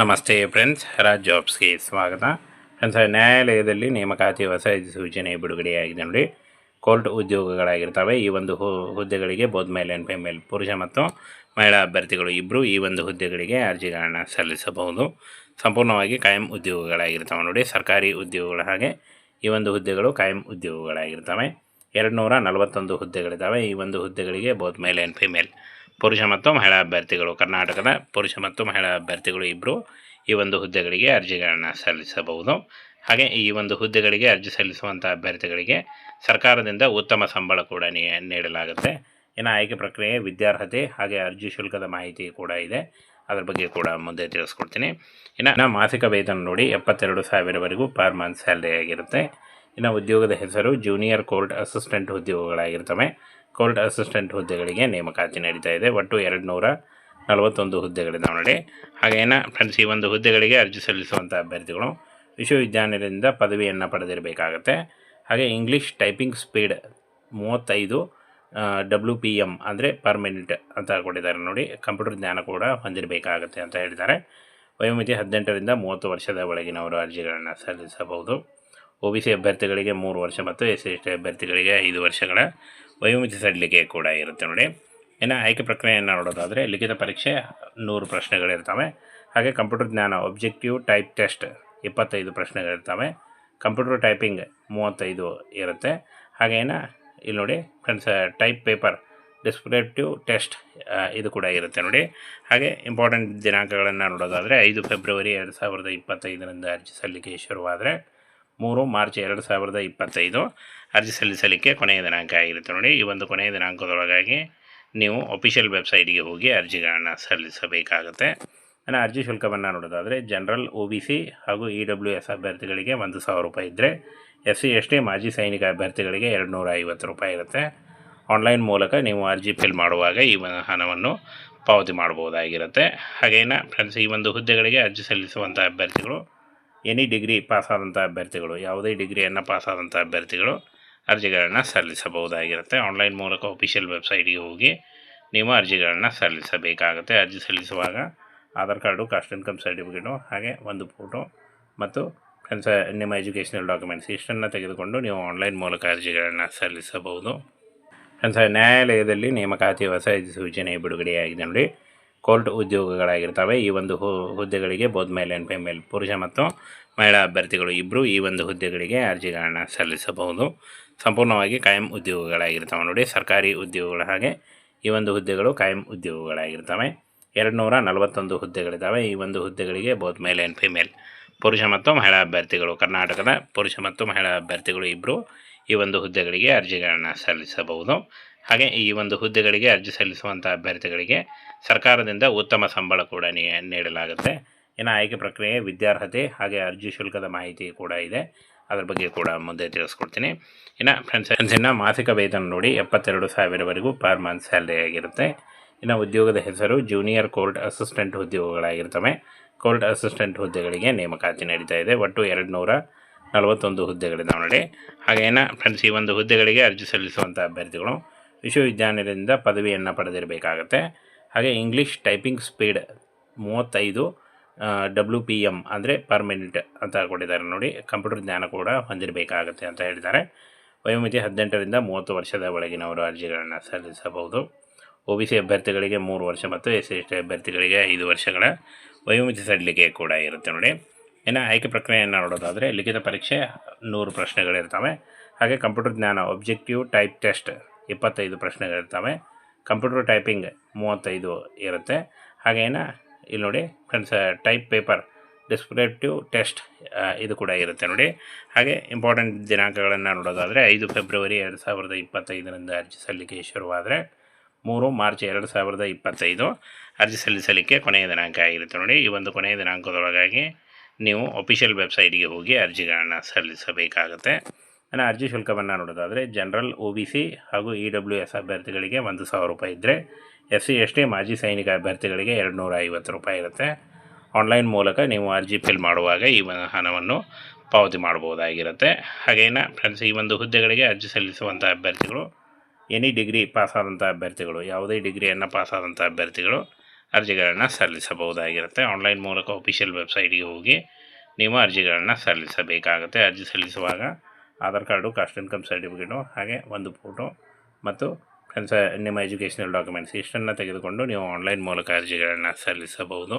ನಮಸ್ತೆ ಫ್ರೆಂಡ್ಸ್, ರಾಜ್ ಜಾಬ್ಸ್ಗೆ ಸ್ವಾಗತ. ಫ್ರೆಂಡ್ಸ್ ನ್ಯಾಯಾಲಯದಲ್ಲಿ ನೇಮಕಾತಿ ಹೊಸ ಸೂಚನೆ ಬಿಡುಗಡೆಯಾಗಿದೆ ನೋಡಿ. ಕೋರ್ಟ್ ಉದ್ಯೋಗಗಳಾಗಿರ್ತವೆ. ಈ ಒಂದು ಹುದ್ದೆಗಳಿಗೆ ಬೋಧ ಮೇಲ್ ಆ್ಯಂಡ್ ಫಿಮೇಲ್ ಪುರುಷ ಮತ್ತು ಮಹಿಳಾ ಅಭ್ಯರ್ಥಿಗಳು ಇಬ್ಬರು ಈ ಒಂದು ಹುದ್ದೆಗಳಿಗೆ ಅರ್ಜಿಗಳನ್ನು ಸಲ್ಲಿಸಬಹುದು. ಸಂಪೂರ್ಣವಾಗಿ ಕಾಯಂ ಉದ್ಯೋಗಗಳಾಗಿರ್ತವೆ ನೋಡಿ. ಸರ್ಕಾರಿ ಉದ್ಯೋಗಗಳ ಹಾಗೆ ಈ ಒಂದು ಹುದ್ದೆಗಳು ಕಾಯಂ ಉದ್ಯೋಗಗಳಾಗಿರ್ತವೆ. ಎರಡು ನೂರ ನಲವತ್ತೊಂದು ಹುದ್ದೆಗಳಿದ್ದಾವೆ. ಈ ಒಂದು ಹುದ್ದೆಗಳಿಗೆ ಬೋತ್ ಮೇಲ್ ಆ್ಯಂಡ್ ಫಿಮೇಲ್ ಪುರುಷ ಮತ್ತು ಮಹಿಳಾ ಅಭ್ಯರ್ಥಿಗಳು, ಕರ್ನಾಟಕದ ಪುರುಷ ಮತ್ತು ಮಹಿಳಾ ಅಭ್ಯರ್ಥಿಗಳು ಇಬ್ಬರು ಈ ಒಂದು ಹುದ್ದೆಗಳಿಗೆ ಅರ್ಜಿಗಳನ್ನು ಸಲ್ಲಿಸಬಹುದು. ಹಾಗೆ ಈ ಒಂದು ಹುದ್ದೆಗಳಿಗೆ ಅರ್ಜಿ ಸಲ್ಲಿಸುವಂಥ ಅಭ್ಯರ್ಥಿಗಳಿಗೆ ಸರ್ಕಾರದಿಂದ ಉತ್ತಮ ಸಂಬಳ ಕೂಡ ನೀಡಲಾಗುತ್ತೆ. ಇನ್ನು ಆಯ್ಕೆ ಪ್ರಕ್ರಿಯೆ, ವಿದ್ಯಾರ್ಹತೆ ಹಾಗೆ ಅರ್ಜಿ ಶುಲ್ಕದ ಮಾಹಿತಿ ಕೂಡ ಇದೆ. ಅದರ ಬಗ್ಗೆ ಕೂಡ ಮುಂದೆ ತಿಳಿಸ್ಕೊಡ್ತೀನಿ. ಇನ್ನು ಮಾಸಿಕ ವೇತನ ನೋಡಿ ಎಪ್ಪತ್ತೆರಡು ಸಾವಿರವರೆಗೂ ಪರ್ ಮಂತ್ ಸ್ಯಾಲ್ರಿ ಆಗಿರುತ್ತೆ. ಇನ್ನು ಉದ್ಯೋಗದ ಹೆಸರು ಜೂನಿಯರ್ ಕೋರ್ಟ್ ಅಸಿಸ್ಟೆಂಟ್ ಉದ್ಯೋಗಗಳಾಗಿರ್ತವೆ. ಕೋರ್ಟ್ ಅಸಿಸ್ಟೆಂಟ್ ಹುದ್ದೆಗಳಿಗೆ ನೇಮಕಾತಿ ನಡೀತಾ ಇದೆ. ಒಟ್ಟು ಎರಡು ನೂರ ನಲವತ್ತೊಂದು ಹುದ್ದೆಗಳಿದ್ದಾವೆ ನೋಡಿ. ಹಾಗೇನ ಫ್ರೆಂಡ್ಸ್ ಈ ಒಂದು ಹುದ್ದೆಗಳಿಗೆ ಅರ್ಜಿ ಸಲ್ಲಿಸುವಂಥ ಅಭ್ಯರ್ಥಿಗಳು ವಿಶ್ವವಿದ್ಯಾನಿಲಯದಿಂದ ಪದವಿಯನ್ನು ಪಡೆದಿರಬೇಕಾಗತ್ತೆ. ಹಾಗೆ ಇಂಗ್ಲೀಷ್ ಟೈಪಿಂಗ್ ಸ್ಪೀಡ್ ಮೂವತ್ತೈದು ಡಬ್ಲ್ಯೂ ಪಿ ಎಂ ಅಂದರೆ ಪರ್ ಮಿನಿಟ್ ಅಂತ ಕೊಟ್ಟಿದ್ದಾರೆ ನೋಡಿ. ಕಂಪ್ಯೂಟರ್ ಜ್ಞಾನ ಕೂಡ ಹೊಂದಿರಬೇಕಾಗತ್ತೆ ಅಂತ ಹೇಳಿದ್ದಾರೆ. ವಯೋಮಿತಿ ಹದಿನೆಂಟರಿಂದ ಮೂವತ್ತು ವರ್ಷದ ಒಳಗಿನವರು ಅರ್ಜಿಗಳನ್ನು ಸಲ್ಲಿಸಬಹುದು. ಒ ಬಿ ಸಿ ಅಭ್ಯರ್ಥಿಗಳಿಗೆ ಮೂರು ವರ್ಷ ಮತ್ತು ಎಸ್ ಸಿ ಎಸ್ ಟಿ ಅಭ್ಯರ್ಥಿಗಳಿಗೆ ಐದು ವರ್ಷಗಳ ವಯೋಮಿತಿ ಸಡಿಲಿಕೆ ಕೂಡ ಇರುತ್ತೆ ನೋಡಿ. ಇನ್ನು ಆಯ್ಕೆ ಪ್ರಕ್ರಿಯೆಯನ್ನು ನೋಡೋದಾದರೆ ಲಿಖಿತ ಪರೀಕ್ಷೆ ನೂರು ಪ್ರಶ್ನೆಗಳಿರ್ತವೆ. ಹಾಗೆ ಕಂಪ್ಯೂಟರ್ ಜ್ಞಾನ ಒಬ್ಜೆಕ್ಟಿವ್ ಟೈಪ್ ಟೆಸ್ಟ್ ಇಪ್ಪತ್ತೈದು ಪ್ರಶ್ನೆಗಳಿರ್ತವೆ. ಕಂಪ್ಯೂಟರ್ ಟೈಪಿಂಗ್ ಮೂವತ್ತೈದು ಇರುತ್ತೆ. ಹಾಗೇನ ಇಲ್ಲಿ ನೋಡಿ friends, type paper descriptive test ಇದು ಕೂಡ ಇರುತ್ತೆ ನೋಡಿ. ಹಾಗೆ ಇಂಪಾರ್ಟೆಂಟ್ ದಿನಾಂಕಗಳನ್ನು ನೋಡೋದಾದರೆ ಐದು ಫೆಬ್ರವರಿ ಎರಡು ಸಾವಿರದ ಇಪ್ಪತ್ತೈದರಿಂದ ಅರ್ಜಿ ಸಲ್ಲಿಕೆ ಶುರುವಾದರೆ ಮೂರು ಮಾರ್ಚ್ ಎರಡು ಸಾವಿರದ ಇಪ್ಪತ್ತೈದು ಅರ್ಜಿ ಸಲ್ಲಿಸಲಿಕ್ಕೆ ಕೊನೆಯ ದಿನಾಂಕ ಆಗಿರುತ್ತೆ ನೋಡಿ. ಈ ಒಂದು ಕೊನೆಯ ದಿನಾಂಕದೊಳಗಾಗಿ ನೀವು ಅಫಿಷಿಯಲ್ ವೆಬ್ಸೈಟ್ಗೆ ಹೋಗಿ ಅರ್ಜಿಗಳನ್ನು ಸಲ್ಲಿಸಬೇಕಾಗುತ್ತೆ. ಇನ್ನು ಅರ್ಜಿ ಶುಲ್ಕವನ್ನು ನೋಡೋದಾದರೆ ಜನರಲ್ ಒ ಬಿ ಸಿ ಹಾಗೂ ಇ ಡಬ್ಲ್ಯೂ ಎಸ್ ಅಭ್ಯರ್ಥಿಗಳಿಗೆ ಒಂದು ಸಾವಿರ ರೂಪಾಯಿ ಇದ್ದರೆ ಎಸ್ ಸಿ ಎಸ್ ಟಿ ಮಾಜಿ ಸೈನಿಕ ಅಭ್ಯರ್ಥಿಗಳಿಗೆ ಎರಡು ನೂರ ಐವತ್ತು ರೂಪಾಯಿ ಇರುತ್ತೆ. ಆನ್ಲೈನ್ ಮೂಲಕ ನೀವು ಅರ್ಜಿ ಫಿಲ್ ಮಾಡುವಾಗ ಈ ಹಣವನ್ನು ಪಾವತಿ ಮಾಡ್ಬೋದಾಗಿರುತ್ತೆ ಹಾಗೇನ ಫ್ರೆಂಡ್ಸ್ ಈ ಒಂದು ಹುದ್ದೆಗಳಿಗೆ ಅರ್ಜಿ ಸಲ್ಲಿಸುವಂಥ ಅಭ್ಯರ್ಥಿಗಳು ಎನಿ ಡಿಗ್ರಿ ಪಾಸಾದಂಥ ಅಭ್ಯರ್ಥಿಗಳು, ಯಾವುದೇ ಡಿಗ್ರಿಯನ್ನು ಪಾಸಾದಂಥ ಅಭ್ಯರ್ಥಿಗಳು ಅರ್ಜಿಗಳನ್ನು ಸಲ್ಲಿಸಬಹುದಾಗಿರುತ್ತೆ. ಆನ್ಲೈನ್ ಮೂಲಕ ಅಫಿಷಿಯಲ್ ವೆಬ್ಸೈಟ್ಗೆ ಹೋಗಿ ನೀವು ಅರ್ಜಿಗಳನ್ನು ಸಲ್ಲಿಸಬೇಕಾಗುತ್ತೆ. ಅರ್ಜಿ ಸಲ್ಲಿಸುವಾಗ Aadhaar card, caste income certificate, ಹಾಗೆ ಒಂದು ಫೋಟೋ ಮತ್ತು ಫ್ರೆಂಡ್ಸ್ ನಿಮ್ಮ ಎಜುಕೇಷನಲ್ ಡಾಕ್ಯುಮೆಂಟ್ಸ್ ಇಷ್ಟನ್ನು ತೆಗೆದುಕೊಂಡು ನೀವು ಆನ್ಲೈನ್ ಮೂಲಕ ಅರ್ಜಿಗಳನ್ನು ಸಲ್ಲಿಸಬಹುದು. ಫ್ರೆಂಡ್ಸ್, ನ್ಯಾಯಾಲಯದಲ್ಲಿ ನೇಮಕಾತಿ ಹೊಸ ಸೂಚನೆ ಬಿಡುಗಡೆಯಾಗಿದೆ ನೋಡಿ. ಕೋರ್ಟ್ ಉದ್ಯೋಗಗಳಾಗಿರ್ತವೆ. ಈ ಒಂದು ಹುದ್ದೆಗಳಿಗೆ ಬೋಧ ಮೇಲ್ ಆ್ಯಂಡ್ ಫಿಮೇಲ್ ಪುರುಷ ಮತ್ತು ಮಹಿಳಾ ಅಭ್ಯರ್ಥಿಗಳು ಇಬ್ಬರು ಈ ಒಂದು ಹುದ್ದೆಗಳಿಗೆ ಅರ್ಜಿಗಳನ್ನು ಸಲ್ಲಿಸಬಹುದು. ಸಂಪೂರ್ಣವಾಗಿ ಕಾಯಂ ಉದ್ಯೋಗಗಳಾಗಿರ್ತವೆ ನೋಡಿ, ಸರ್ಕಾರಿ ಉದ್ಯೋಗಗಳ ಹಾಗೆ ಈ ಒಂದು ಹುದ್ದೆಗಳು ಕಾಯಂ ಉದ್ಯೋಗಗಳಾಗಿರ್ತವೆ. ಎರಡು ನೂರ ನಲವತ್ತೊಂದು ಹುದ್ದೆಗಳಿದ್ದಾವೆ. ಈ ಒಂದು ಹುದ್ದೆಗಳಿಗೆ ಬೋತ್ ಮೇಲ್ ಆ್ಯಂಡ್ ಫಿಮೇಲ್ ಪುರುಷ ಮತ್ತು ಮಹಿಳಾ ಅಭ್ಯರ್ಥಿಗಳು, ಕರ್ನಾಟಕದ ಪುರುಷ ಮತ್ತು ಮಹಿಳಾ ಅಭ್ಯರ್ಥಿಗಳು ಇಬ್ಬರು ಈ ಒಂದು ಹುದ್ದೆಗಳಿಗೆ ಅರ್ಜಿಗಳನ್ನು ಸಲ್ಲಿಸಬಹುದು. ಹಾಗೆ ಈ ಒಂದು ಹುದ್ದೆಗಳಿಗೆ ಅರ್ಜಿ ಸಲ್ಲಿಸುವಂಥ ಅಭ್ಯರ್ಥಿಗಳಿಗೆ ಸರ್ಕಾರದಿಂದ ಉತ್ತಮ ಸಂಬಳ ಕೂಡ ನೀಡಲಾಗುತ್ತೆ. ಇನ್ನು ಆಯ್ಕೆ ಪ್ರಕ್ರಿಯೆ, ವಿದ್ಯಾರ್ಹತೆ ಹಾಗೆ ಅರ್ಜಿ ಶುಲ್ಕದ ಮಾಹಿತಿ ಕೂಡ ಇದೆ. ಅದ್ರ ಬಗ್ಗೆ ಕೂಡ ಮುಂದೆ ತಿಳಿಸ್ಕೊಡ್ತೀನಿ. ಇನ್ನು ಫ್ರೆಂಡ್ಸ್ ಮಾಸಿಕ ವೇತನ ನೋಡಿ ಎಪ್ಪತ್ತೆರಡು ಸಾವಿರವರೆಗೂ ಪರ್ ಮಂತ್ ಸ್ಯಾಲ್ರಿ ಆಗಿರುತ್ತೆ. ಇನ್ನು ಉದ್ಯೋಗದ ಹೆಸರು ಜೂನಿಯರ್ ಕೋರ್ಟ್ ಅಸಿಸ್ಟೆಂಟ್ ಉದ್ಯೋಗಗಳಾಗಿರ್ತವೆ. ಕೋರ್ಟ್ ಅಸಿಸ್ಟೆಂಟ್ ಹುದ್ದೆಗಳಿಗೆ ನೇಮಕಾತಿ ನಡೀತಾ ಇದೆ. ಒಟ್ಟು ಎರಡು ನೂರ ನಲವತ್ತೊಂದು ಹುದ್ದೆಗಳಿದ್ದಾವೆ ನೋಡಿ. ಹಾಗೇನ ಫ್ರೆಂಡ್ಸ್ ಈ ಒಂದು ಹುದ್ದೆಗಳಿಗೆ ಅರ್ಜಿ ಸಲ್ಲಿಸುವಂಥ ಅಭ್ಯರ್ಥಿಗಳು ವಿಶ್ವವಿದ್ಯಾನಿಲಯದಿಂದ ಪದವಿಯನ್ನು ಪಡೆದಿರಬೇಕಾಗತ್ತೆ. ಹಾಗೆ ಇಂಗ್ಲೀಷ್ ಟೈಪಿಂಗ್ ಸ್ಪೀಡ್ ಮೂವತ್ತೈದು ಡಬ್ಲ್ಯೂ ಪಿ ಎಂ ಅಂದರೆ ಪರ್ ಮಿನಿಟ್ ಅಂತ ಕೊಟ್ಟಿದ್ದಾರೆ ನೋಡಿ. ಕಂಪ್ಯೂಟರ್ ಜ್ಞಾನ ಕೂಡ ಹೊಂದಿರಬೇಕಾಗತ್ತೆ ಅಂತ ಹೇಳಿದ್ದಾರೆ. ವಯೋಮಿತಿ ಹದಿನೆಂಟರಿಂದ ಮೂವತ್ತು ವರ್ಷದ ಒಳಗಿನವರು ಅರ್ಜಿಗಳನ್ನು ಸಲ್ಲಿಸಬಹುದು. ಒ ಬಿ ಸಿ ಅಭ್ಯರ್ಥಿಗಳಿಗೆ ಮೂರು ವರ್ಷ ಮತ್ತು ಎಸ್ ಸಿ ಎಸ್ ಟಿ ಅಭ್ಯರ್ಥಿಗಳಿಗೆ ಐದು ವರ್ಷಗಳ ವಯೋಮಿತಿ ಸಡಿಲಿಕೆ ಕೂಡ ಇರುತ್ತೆ ನೋಡಿ. ಇನ್ನು ಆಯ್ಕೆ ಪ್ರಕ್ರಿಯೆಯನ್ನು ನೋಡೋದಾದರೆ ಲಿಖಿತ ಪರೀಕ್ಷೆ ನೂರು ಪ್ರಶ್ನೆಗಳಿರ್ತವೆ. ಹಾಗೆ ಕಂಪ್ಯೂಟರ್ ಜ್ಞಾನ ಒಬ್ಜೆಕ್ಟಿವ್ ಟೈಪ್ ಟೆಸ್ಟ್ ಇಪ್ಪತ್ತೈದು ಪ್ರಶ್ನೆಗಳಿರ್ತವೆ ಕಂಪ್ಯೂಟರ್ ಟೈಪಿಂಗ್ ಮೂವತ್ತೈದು ಇರುತ್ತೆ. ಹಾಗೇನ, ಇಲ್ಲಿ ನೋಡಿ friends type paper descriptive test ಇದು ಕೂಡ ಇರುತ್ತೆ ನೋಡಿ. ಹಾಗೆ ಇಂಪಾರ್ಟೆಂಟ್ ದಿನಾಂಕಗಳನ್ನು ನೋಡೋದಾದರೆ ಐದು ಫೆಬ್ರವರಿ ಎರಡು ಸಾವಿರದ ಇಪ್ಪತ್ತೈದರಿಂದ ಅರ್ಜಿ ಸಲ್ಲಿಕೆ ಶುರುವಾದರೆ ಮೂರು ಮಾರ್ಚ್ ಎರಡು ಸಾವಿರದ ಇಪ್ಪತ್ತೈದು ಅರ್ಜಿ ಸಲ್ಲಿಸಲಿಕ್ಕೆ ಕೊನೆಯ ದಿನಾಂಕ ಆಗಿರುತ್ತೆ ನೋಡಿ. ಈ ಒಂದು ಕೊನೆಯ ದಿನಾಂಕದೊಳಗಾಗಿ ನೀವು ಅಫಿಷಿಯಲ್ ವೆಬ್ಸೈಟ್ಗೆ ಹೋಗಿ ಅರ್ಜಿಗಳನ್ನು ಸಲ್ಲಿಸಬೇಕಾಗುತ್ತೆ. ಇನ್ನು ಅರ್ಜಿ ಶುಲ್ಕವನ್ನು ನೋಡೋದಾದರೆ ಜನರಲ್, ಒ ಬಿ ಸಿ ಹಾಗೂ ಇ ಡಬ್ಲ್ಯೂ ಅಭ್ಯರ್ಥಿಗಳಿಗೆ ಒಂದು ಸಾವಿರ ರೂಪಾಯಿ ಇದ್ದರೆ ಎಸ್ ಸಿ ಎಸ್ ಟಿ, ಮಾಜಿ ಸೈನಿಕ ಅಭ್ಯರ್ಥಿಗಳಿಗೆ ಎರಡು ನೂರ ಐವತ್ತು ರೂಪಾಯಿ ಇರುತ್ತೆ. ಆನ್ಲೈನ್ ಮೂಲಕ ನೀವು ಅರ್ಜಿ ಫಿಲ್ ಮಾಡುವಾಗ ಈ ಹಣವನ್ನು ಪಾವತಿ ಮಾಡಬಹುದಾಗಿರುತ್ತೆ. ಹಾಗೇನ ಫ್ರೆಂಡ್ಸ್ ಈ ಒಂದು ಹುದ್ದೆಗಳಿಗೆ ಅರ್ಜಿ ಸಲ್ಲಿಸುವಂಥ ಅಭ್ಯರ್ಥಿಗಳು ಎನಿ ಡಿಗ್ರಿ ಪಾಸಾದಂಥ ಅಭ್ಯರ್ಥಿಗಳು, ಯಾವುದೇ ಡಿಗ್ರಿಯನ್ನು ಪಾಸಾದಂಥ ಅಭ್ಯರ್ಥಿಗಳು ಅರ್ಜಿಗಳನ್ನು ಸಲ್ಲಿಸಬಹುದಾಗಿರುತ್ತೆ. ಆನ್ಲೈನ್ ಮೂಲಕ ಅಫಿಷಿಯಲ್ ವೆಬ್ಸೈಟ್ಗೆ ಹೋಗಿ ನೀವು ಅರ್ಜಿಗಳನ್ನು ಸಲ್ಲಿಸಬೇಕಾಗುತ್ತೆ. ಅರ್ಜಿ ಸಲ್ಲಿಸುವಾಗ Aadhaar card caste income certificate ಹಾಗೆ ಒಂದು ಫೋಟೋ ಮತ್ತು ನಿಮ್ಮ ಎಜುಕೇಷನಲ್ ಡಾಕ್ಯುಮೆಂಟ್ಸ್ ಇಷ್ಟನ್ನು ತೆಗೆದುಕೊಂಡು ನೀವು ಆನ್ಲೈನ್ ಮೂಲಕ ಅರ್ಜಿಗಳನ್ನು ಸಲ್ಲಿಸಬಹುದು.